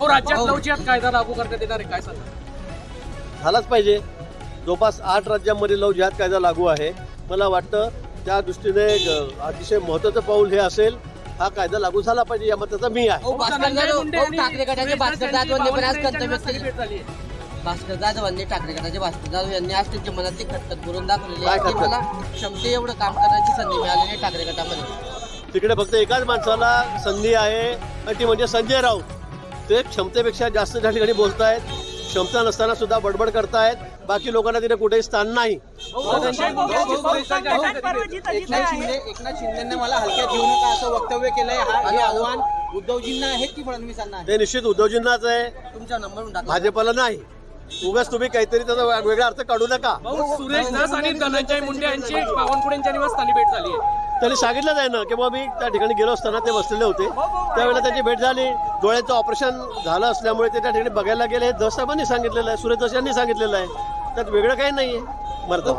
हो राज्यात लवचिक कायदा लागू करण्यात येणार आहे काय सांगा? झालाच पाहिजे. जवळपास आठ राज्यांमध्ये लव जिहाद कायदा लागू आहे. मला वाटतं त्या दृष्टीने अतिशय महत्वाचं पाऊल हे असेल. हा कायदा लागू झाला पाहिजे या मताचा मी आहे. भाऊ भास्कर जाधव भाऊ ठाकरे गटाचे भास्कर ठाकरे गटाचे जाधव यांनी आज त्यांच्या मनातली खटखट करून दाखवलेली? मला क्षमते एवढं काम करण्याची संधी मिळालेली आहे ठाकरे गटामध्ये. तिकडे फक्त एकाच माणसाला संधी आहे आणि ती म्हणजे संजय राऊत. ते क्षमतेपेक्षा जास्त त्या ठिकाणी बोलतायत क्षमता नसताना सुद्धा बडबड करतायत बाकी लोकांना तिथे कुठेही स्थान नाही एकनाथ शिंदे एकनाथ शिंदेने मला हलक्यात घेऊ नका असं वक्तव्य केलंय हा हे आव्हान उद्धवजींना आहे की फडणवीसांना आहे ते निश्चित उद्योजनाच आहे तुमचा नंबर भाजपला नाही उगाच तुम्ही काहीतरी त्याचा वेगळा अर्थ काढू नका. सुरेश धस आणि धनंजय मुंडे यांची बावनकुळेंच्या निवासस्थानी भेट झाली आहे. त्यांनी सांगितलं आहे ना की बाबा मी त्या ठिकाणी गेलो असताना ते बसलेले होते. त्यावेळेला त्यांची भेट झाली. डोळ्याचं ऑपरेशन झालं असल्यामुळे ते त्या ठिकाणी बघायला गेले. हे दस साहेबांनी सांगितलेलं आहे सुरेश दस यांनी सांगितलेलं आहे त्यात वेगळं काही नाहीये. मरता